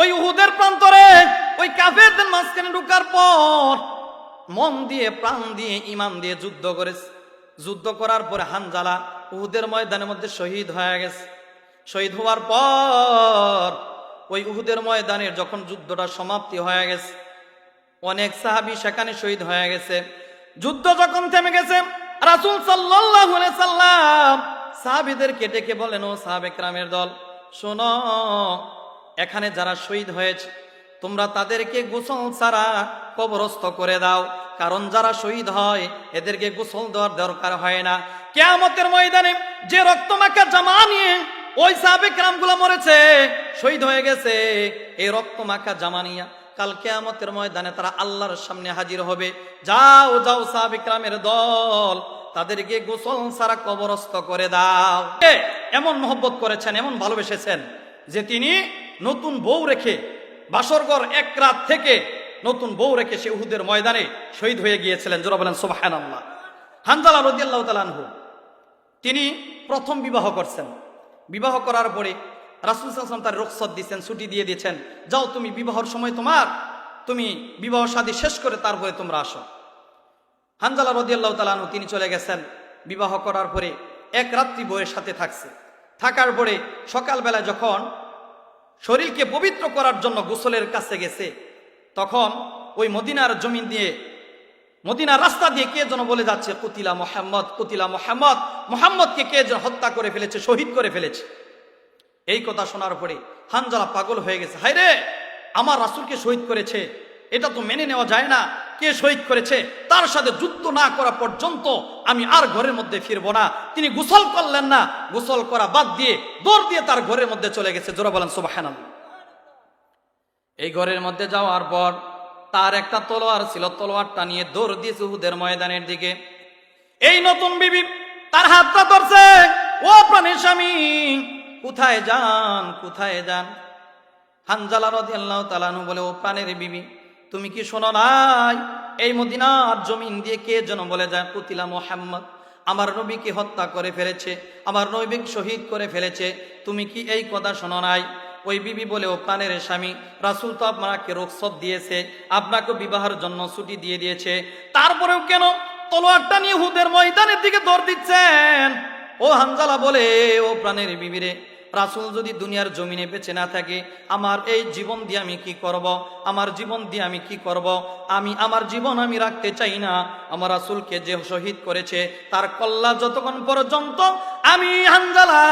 ওই উহুদের প্রান্তরে ওই কাফেরদের মাঝখানে ঢুকার পর মন দিয়ে, প্রাণ দিয়ে ইমান দিয়ে যুদ্ধ করেছে। যুদ্ধ করার পরে হানজালা উহুদের ময়দানের মধ্যে শহীদ হয়ে গেছে। শহীদ হওয়ার পর ওই উহুদের ময়দানের যখন যুদ্ধটা সমাপ্তি হয়ে গেছে, অনেক সাহাবি সেখানে শহীদ হয়ে গেছে। যুদ্ধ যখন থেমে গেছে, রাসুল আলাইহি সাল্লাম সাহাবিদেরকে ডেকে বলেন, ও সাহাবেকরামের দল, শোনো এখানে যারা শহীদ হয়েছে, তোমরা তাদেরকে গোসল ছাড়া কবরস্থ করে দাও। কারণ যারা শহীদ হয়, এদেরকে গোসল দেওয়ার দরকার হয় না। কেয়ামতের ময়দানে যে রক্তমাখা জামা নিয়ে ওই সাবেক রামগুলো মরেছে, শহীদ হয়ে গেছে, এই রক্তমাখা জামা নিয়ে কাল কেয়ামতের ময়দানে তারা আল্লাহর সামনে হাজির হবে। যাও যাও সাবেক রামের দল, তাদেরকে গোসল ছাড়া কবরস্থ করে দাও। এমন মহব্বত করেছেন, এমন ভালোবেসেছেন যে তিনি নতুন বউ রেখে বাসরগর এক রাত থেকে নতুন বউ রেখে সে উহুদের ময়দানে শহীদ হয়ে গিয়েছিলেন। জোরা বলেন সোবাহান আল্লাহ হানজালা রদিয়াল্লাহ তালানহু তিনি প্রথম বিবাহ করছেন। বিবাহ করার পরে রাসুল সাল্লাম তার রুখসত দিচ্ছেন, ছুটি দিয়ে দিয়েছেন যাও তুমি বিবাহর সময় তোমার, তুমি বিবাহ শাদী শেষ করে তারপরে তোমরা আসো। হানজালা রদিয়াল্লাহ তালানহু তিনি চলে গেছেন। বিবাহ করার পরে এক রাত্রি বইয়ের সাথে থাকছে। থাকার পরে সকালবেলা যখন শরীরকে পবিত্র করার জন্য গোসলের কাছে গেছে। তখন ওই মদিনার জমিন দিয়ে, মদিনার রাস্তা দিয়ে কে যেন বলে যাচ্ছে, কুতিলা মোহাম্মদ কুতিলা মোহাম্মদ, মোহাম্মদকে কে যেন হত্যা করে ফেলেছে, শহীদ করে ফেলেছে। এই কথা শোনার পরে হানজালা পাগল হয়ে গেছে। হায় রে আমার রাসুলকে শহীদ করেছে। এটা তো মেনে নেওয়া যায় না। কে শহীদ করেছে? তার সাথে যুদ্ধ না করা পর্যন্ত আমি আর ঘরের মধ্যে ফিরবো না। তিনি গোসল করলেন না। গোসল করা বাদ দিয়ে দৌড় দিয়ে তার ঘরের মধ্যে চলে গেছে। জোরা বলেন সুবাহান এই ঘরের মধ্যে যাওয়ার পর তার একটা তলোয়ার ছিল। তলোয়ারটা নিয়ে দৌড় দিয়েছে উহুদের ময়দানের দিকে। এই নতুন বিবি তার হাতটা ধরছে। ও প্রাণের স্বামী, কোথায় যান? কোথায় যান? হানজালা রাদিয়াল্লাহু তাআলাহু বলে, ও প্রাণের বিবি তুমি কি শোনো নাই? এই মদিনার জমিন দিয়ে কে যেন বলে যায়, কুতিলা মোহাম্মদ, আমার নবীকে হত্যা করে ফেলেছে, আমার নবীকে শহীদ করে ফেলেছে। তুমি কি এই কথা শোনো নাই? ওই বিবি বলে, ও প্রাণের স্বামী, রাসুল তো আপনাকে রোকসত দিয়েছে, আপনাকে বিবাহের জন্য ছুটি দিয়ে দিয়েছে। তারপরেও কেন তলোয়ারটা নিয়ে হুদের ময়দানের দিকে দৌড় দিচ্ছেন? ও হানজালা বলে, ও প্রাণের বিবিরে রাসুল যদি দুনিয়ার জমিনে বেঁচে না থাকে, আমার এই জীবন দিয়ে আমি কি করব? আমার জীবন দিয়ে আমি কি করব? আমি, আমার জীবন আমি রাখতে চাই না। আমার রাসুলকে যে শহীদ করেছে, তার কল্লা যতক্ষণ পর্যন্ত আমি হানজালা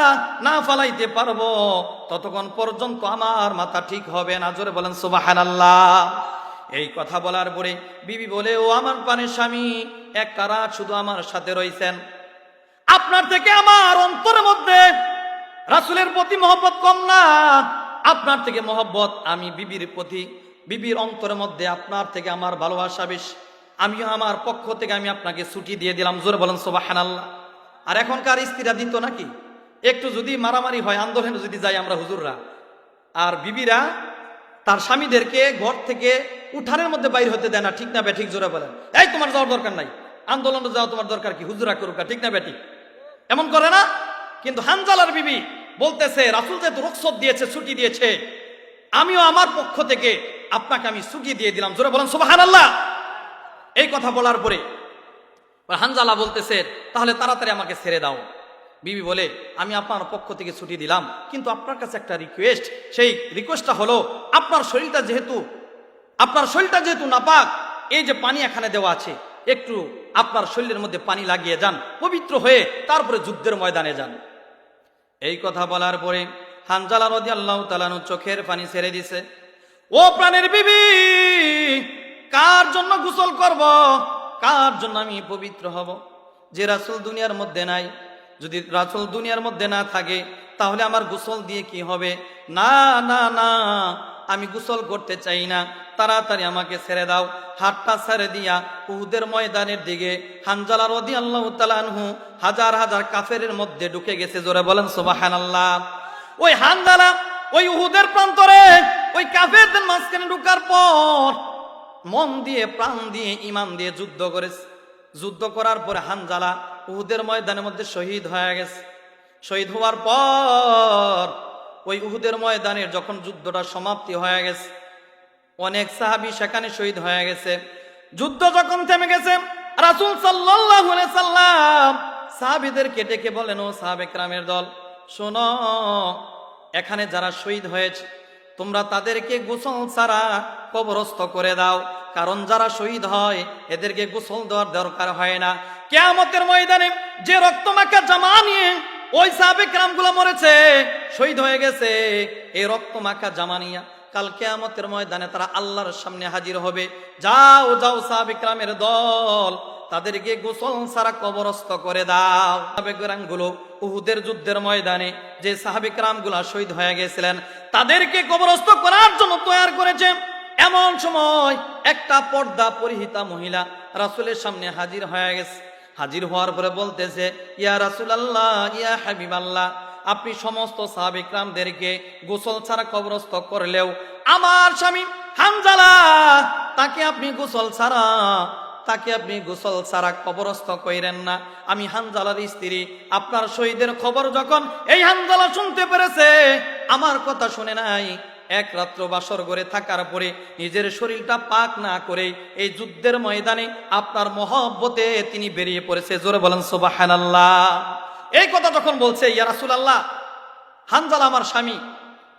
না ফালাইতে পারব, ততক্ষণ পর্যন্ত আমার মাথা ঠিক হবে না। জোরে বলেন সুবাহান এই কথা বলার পরে বিবি বলে, ও আমার পানের স্বামী, এক কারা শুধু আমার সাথে রয়েছেন আপনার থেকে আমার অন্তরের মধ্যে রাসুলের প্রতি মহব্বত কম না। আপনার থেকে মহব্বত, আমি বিবির প্রতি, বিবির অন্তরের মধ্যে আপনার থেকে আমার ভালোবাসা বেশি। আমিও আমার পক্ষ থেকে আমি আপনাকে ছুটি দিয়ে দিলাম, জোরে বলেন সোবাহান আল্লাহ আর এখনকার স্ত্রীরা দিত নাকি? একটু যদি মারামারি হয়, আন্দোলনে যদি যাই আমরা হুজুররা। আর বিবিরা তার স্বামীদেরকে ঘর থেকে উঠানের মধ্যে বাইর হতে দেয় না, ঠিক না ব্যাঠিক জোরে বলেন। এই, তোমার যাওয়ার দরকার নাই। আন্দোলনে যাওয়া তোমার দরকার কি? হুজুরা করুক ঠিক না ব্যাঠিক এমন করে না? কিন্তু হানজালার বিবি বলতেছে রাসুল যেহেতু রুখসত দিয়েছে ছুটি দিয়েছে। আমিও আমার পক্ষ থেকে আপনাকে আমি ছুটি দিয়ে দিলাম। জোরে বলেন সুবাহান আল্লাহ এই কথা বলার পরে হানজালা বলতেছে, তাহলে তাড়াতাড়ি আমাকে ছেড়ে দাও। বিবি বলে, আমি আপনার পক্ষ থেকে ছুটি দিলাম, কিন্তু আপনার কাছে একটা রিকোয়েস্ট সেই রিকোয়েস্টটা হলো, আপনার শরীরটা যেহেতু, আপনার শরীরটা যেহেতু নাপাক, এই যে পানি এখানে দেওয়া আছে, একটু আপনার শরীরের মধ্যে পানি লাগিয়ে যান, পবিত্র হয়ে তারপরে যুদ্ধের ময়দানে যান। এই কথা বলার পরে হানজালা রদি আল্লাহ তালানু চোখের পানি ছেড়ে দিছে। ও প্রাণের বিবি, কার জন্য গোসল করব? কার জন্য আমি পবিত্র হব? যে রাসুল দুনিয়ার মধ্যে নাই, যদি রাসুল দুনিয়ার মধ্যে না থাকে, তাহলে আমার গোসল দিয়ে কি হবে? না না না, আমি গোসল করতে চাই না। তাড়াতাড়ি আমাকে ছেড়ে দাও। হাতটা ছেড়ে দিয়া উহুদের ময়দানের দিকে হানজালা রদি আল্লাহ তালানহু হাজার হাজার কাফের মধ্যে ঢুকে গেছে। জোরে বলেন সোবাহান আল্লাহ ওই হানজালা, ওই উহুদের প্রান্তরে, ওই কাফেরদের মাঝখানে ঢুকার পর মন দিয়ে, প্রাণ দিয়ে ইমান দিয়ে যুদ্ধ করেছে। যুদ্ধ করার পরে হানজালা উহুদের ময়দানের মধ্যে শহীদ হয়ে গেছে। শহীদ হওয়ার পর ওই উহুদের ময়দানের যখন যুদ্ধটা সমাপ্তি হয়ে গেছে অনেক সাহাবি সেখানে শহীদ হয়ে গেছে। যুদ্ধ যখন থেমে গেছে, রাসূল আলাইহি সাল্লাম সাহাবীদেরকে ডেকে বলেন, ও সাহাবে ক্রামের দল, শোনো, এখানে যারা শহীদ হয়েছে, তোমরা তাদেরকে গোসল ছাড়া কবরস্থ করে দাও। কারণ যারা শহীদ হয়, এদেরকে গোসল দেওয়ার দরকার হয় না। কেয়ামতের ময়দানে যে রক্তমাখা জামা নিয়ে ওই সাবেক রামগুলো মরেছে, শহীদ হয়ে গেছে, এই রক্তমাখা জামা নিয়ে কাল কেয়ামতের ময়দানে তারা আল্লাহর সামনে হাজির হবে। যাও যাও সাবেক রামের দল, তাদেরকে গোসল সারা কবরস্থ করে দাও। রামগুলো উহুদের যুদ্ধের ময়দানে যে সাহাবিক রামগুলা শহীদ হয়ে গেছিলেন, তাদেরকে কবরস্থ করার জন্য তৈরি করেছে। এমন সময় একটা পর্দা পরিহিতা মহিলা রাসুলের সামনে হাজির হয়ে গেছে। হাজির হওয়ার পরে বলতেছে, ইয়া রাসুল আল্লাহ ইয়া হাবিব আল্লাহ আপনি সমস্ত সাহাবিকরামদেরকে গোসল ছাড়া কবরস্থ করলেও আমার স্বামী হানজালা তাকে আপনি গোসল ছাড়া, তাকে আপনি গোসল ছাড়া কবরস্থ কইরেন না। আমি হানজালার স্ত্রী, আপনার শহীদের খবর যখন এই হানজালা শুনতে পেরেছে, আমার কথা শুনে নাই। এক রাত্র বাসর করে থাকার পরে নিজের শরীরটা পাক না করে এই যুদ্ধের ময়দানে আপনার মহব্বতে তিনি বেরিয়ে পড়েছে। জোরে বলেন, সুবাহানাল্লাহ। এই কথা যখন বলছে, ইয়া রাসুল আল্লাহ হানজাল আমার স্বামী,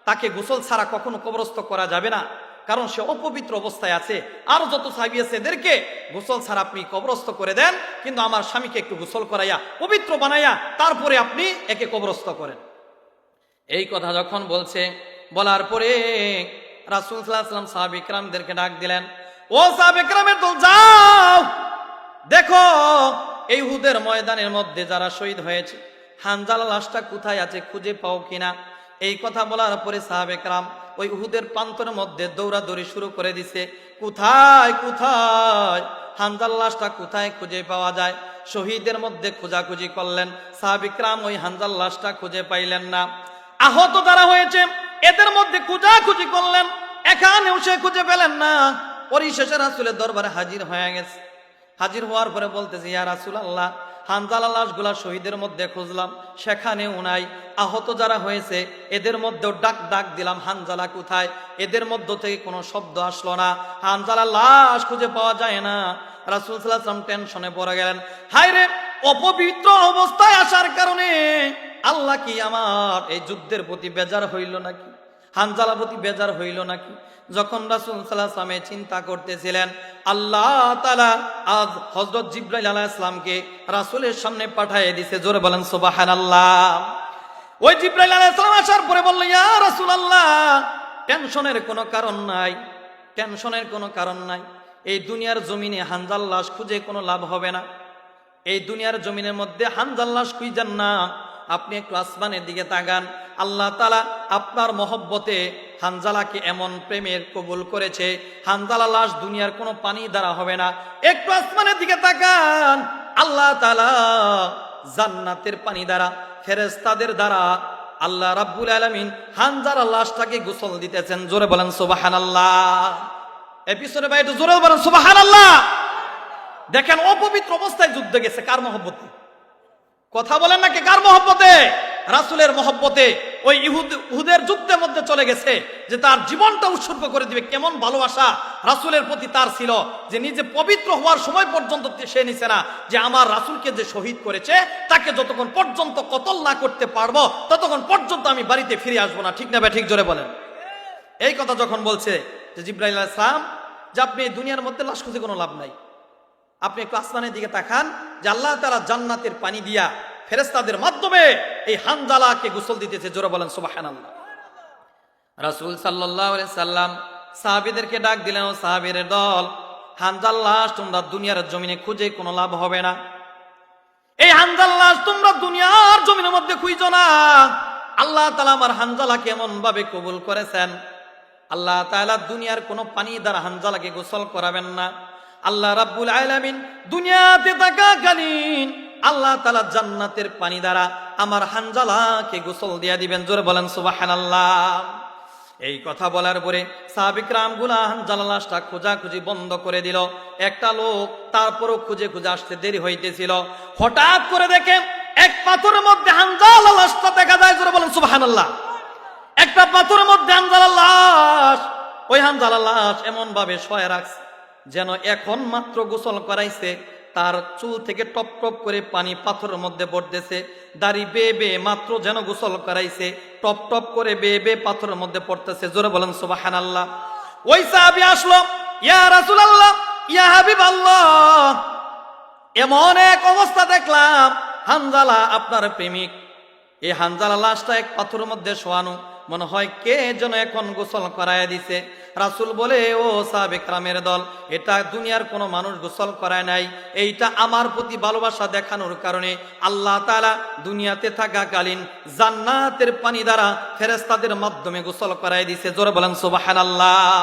তাকে গোসল ছাড়া কখনো কবরস্থ করা যাবে না, কারণ সে অপবিত্র অবস্থায় আছে। আরও যত সাহাবি আছে, এদেরকে গোসল ছাড়া আপনি কবরস্থ করে দেন, কিন্তু আমার স্বামীকে একটু গোসল করাইয়া, পবিত্র বানাইয়া, তারপরে আপনি একে কবরস্থ করেন। এই কথা যখন বলছে, বলার পরে রাসুল সাল্লাম সাহাবিকরামদেরকে ডাক দিলেন, ও সাহাবিকরামের দল, যাও, দেখো এই হুদের ময়দানের মধ্যে যারা শহীদ হয়েছে হানজালা লাশটা কোথায় আছে খুঁজে পাও কিনা? এই কথা বলার পরে সাহাবেকরাম ওই উহুদের প্রান্তরের মধ্যে দৌড়াদৌড়ি শুরু করে দিছে। কোথায় কোথায়? হানজাল লাশটা কোথায় খুঁজে পাওয়া যায়? শহীদের মধ্যে খোঁজাখুঁজি করলেন। সাহাবিকরাম ওই হানজাল লাশটা খুঁজে পাইলেন না। আহত যারা হয়েছে, এদের মধ্যে খোঁজাখুঁজি করলেন। এখানেও সে খুঁজে পেলেন না। পরিশেষে রাসুলের দরবারে হাজির হয়ে গেছে। হাজির হওয়ার পরে বলতেছে, ইয়া রাসুল আল্লাহ হানজালা লাশগুলা শহীদের মধ্যে খুঁজলাম, সেখানেও নাই। আহত যারা হয়েছে, এদের মধ্যেও ডাক ডাক দিলাম, হানজালা কোথায়? এদের মধ্য থেকে কোনো শব্দ আসলো না। হানজালা লাশ খুঁজে পাওয়া যায় না। রাসুল সাল্লাম টেনশনে পড়ে গেলেন, হায় রে, অপবিত্র অবস্থায় আসার কারণে আল্লাহ কি আমার এই যুদ্ধের প্রতি বেজার হইল নাকি? হানজালা প্রতি বেজার হইল নাকি? যখন রাসুল সাল্লাহামে চিন্তা করতেছিলেন আল্লাহ তালা আজ হজরত জিব্রাইল আলাহ ইসলামকে রাসুলের সামনে পাঠিয়ে দিছে, জোরে বলেন সুবাহান আল্লাহ ওই জিব্রাইল আলাহ ইসলাম আসার পরে বলল, ইয়া রাসুল আল্লাহ টেনশনের কোনো কারণ নাই, টেনশনের কোনো কারণ নাই। এই দুনিয়ার জমিনে হানজাল লাশ খুঁজে কোনো লাভ হবে না। এই দুনিয়ার জমিনের মধ্যে হানজাল লাশ খুঁজান না। আপনি একটু আসমানের দিকে তাকান। আল্লাহ তালা আপনার মহব্বতে হানজালাকে এমন প্রেমের কবুল করেছে, হানজালা লাশ দুনিয়ার কোনো পানি দ্বারা হবে না। একটু আসমানের দিকে তাকান। আল্লাহ তালা জান্নাতের পানি দ্বারা ফেরেস্তাদের দ্বারা আল্লাহ রাব্বুল আলমিন হানজালা লাশটাকে গোসল দিতেছেন। জোরে বলেন সুবাহান আল্লাহ এপিসোডে ভাই একটু জোরে বলেন সুবাহান আল্লাহ দেখেন অপবিত্র অবস্থায় যুদ্ধ গেছে, কার মহব্বতে? কথা বলেন নাকি কার মহব্বতে? রাসুলের মহব্বতে। ওই ইহুদ, ইহুদের যুদ্ধের মধ্যে চলে গেছে যে তার জীবনটা উৎসর্গ করে দিবে। কেমন ভালোবাসা রাসুলের প্রতি তার ছিল যে নিজে পবিত্র হওয়ার সময় পর্যন্ত সে নিছে না, যে আমার রাসুলকে যে শহীদ করেছে, তাকে যতক্ষণ পর্যন্ত কতল না করতে পারব, ততক্ষণ পর্যন্ত আমি বাড়িতে ফিরে আসব না। ঠিক না ঠিক জোরে বলেন। এই কথা যখন বলছে যে জিব্রাইল ইসলাম যে আপনি এই দুনিয়ার মধ্যে লাশ খুঁজে কোনো লাভ নাই। আপনি একটু আসমানের দিকে তাকান, যে আল্লাহ তারা জান্নাতের পানি দিয়া ফেরেস্তাদের মাধ্যমে এই হানজালাকে গোসল দিতেছে, জোরে বলেন সুবাহান আল্লাহ রাসুল সাল্লাহ সাল্লাম সাহাবিদেরকে ডাক দিলেন, ও সাহাবির দল হানজাল লাশ তোমরা দুনিয়ার জমিনে খুঁজে কোনো লাভ হবে না। এই হানজাল লাশ তোমরা দুনিয়ার জমিনের মধ্যে খুঁজো না। আল্লাহ তালা আমার হানজালাকে এমন ভাবে কবুল করেছেন। আল্লাহ তাআলা দুনিয়ার কোনো পানি দ্বারা হানজালাকে গোসল করাবেন না। আল্লাহ রাব্বুল আলামিন দুনিয়াতে থাকাকালীন আল্লাহ তালা জান্নাতের পানি দ্বারা আমার হানজালাকে গোসল দিয়া দিবেন। জোরে বলেন, সুবহানাল্লাহ। এই কথা বলার পরে সাহাবিক রামগুলা হানজালা লাশটা খোঁজাখুঁজি বন্ধ করে দিল। একটা লোক তারপরও খুঁজে খুঁজে আসতে দেরি হইতেছিল। হঠাৎ করে দেখে এক পাথরের মধ্যে হানজালা লাশটা দেখা যায়। জোরে বলেন এক একটা পাথরের মধ্যে হানজালা লাশ। ওই হানজালা লাশ এমন ভাবে শয়ে রাখছে যেন এখন মাত্র গোসল করাইছে তার চুল থেকে টপ টপ করে পানি পাথরের মধ্যে পড়তেছে। দাড়ি বে বে মাত্র যেন গোসল করাইছে, টপ টপ করে বে বে পাথরের মধ্যে পড়তেছে। জোরে বলেন সুবাহান আল্লাহ ওই সাহাবি আসলো, ইয়া রাসুল আল্লাহ ইয়া হাবিব আল্লাহ এমন এক অবস্থা দেখলাম, হানজালা আপনার প্রেমিক। এই হানজালা লাশটা এক পাথরের মধ্যে শোয়ানো। মনে হয় কে যেন এখন গোসল করায় দিছে। রাসুল বলে, ও সাবেক রামের দল, এটা দুনিয়ার কোনো মানুষ গোসল করায় নাই। এইটা আমার প্রতি ভালোবাসা দেখানোর কারণে আল্লাহ তালা দুনিয়াতে থাকাকালীন জান্নাতের পানি দ্বারা ফেরেস্তাদের মাধ্যমে গোসল করায় দিছে। জোরে বলেন সুবাহান আল্লাহ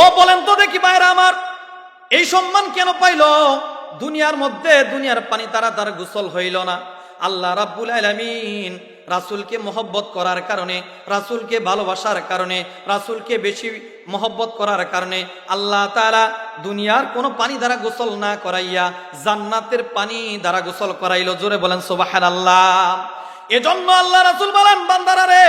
ও বলেন তো দেখি বাইরে আমার, এই সম্মান কেন পাইল? দুনিয়ার মধ্যে দুনিয়ার পানি তারা তার গোসল হইল না। আল্লাহ রাব্বুল আলামিন রাসূলকে মহব্বত করার কারণে, রাসূলকে ভালোবাসার কারণে, রাসূলকে বেশি মহব্বত করার কারণে আল্লাহ তাআলা দুনিয়ার কোনো পানি দ্বারা গোসল না করাইয়া জান্নাতের পানি দ্বারা গোসল করাইলো। জোরে বলেন, সুবহানাল্লাহ। এজন্য আল্লাহ রাসূল বলেন, বান্দারা রে,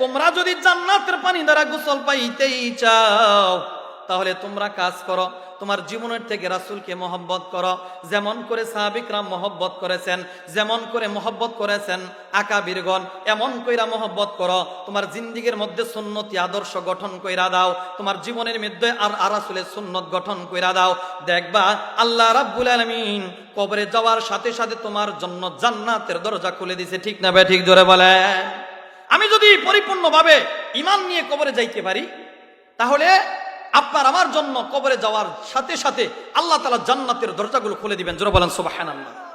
তোমরা যদি জান্নাতের পানি দ্বারা গোসল পাইতেই চাও তাহলে তোমরা কাজ করো, তোমার জীবনের থেকে রাসুলকে মহব্বত করো। যেমন করে সাহাবিকরাম মহব্বত করেছেন, যেমন করে মহব্বত করেছেন আকা বীরগণ এমন কইরা মহব্বত করো। তোমার জিন্দিগির মধ্যে সুন্নতি আদর্শ গঠন কইরা দাও, তোমার জীবনের মধ্যে আর আরাসুলের সুন্নত গঠন কইরা দাও। দেখবা, আল্লাহ রাব্বুল আলামিন কবরে যাওয়ার সাথে সাথে তোমার জন্য জান্নাতের দরজা খুলে দিছে, ঠিক না বে ঠিক জোরে বলে আমি যদি পরিপূর্ণভাবে ইমান নিয়ে কবরে যাইতে পারি, তাহলে আপনার আমার জন্য কবরে যাওয়ার সাথে সাথে আল্লাহ তালা জান্নাতের দরজাগুলো খুলে দিবেন। জোর বলেন সুবাহান আল্লাহ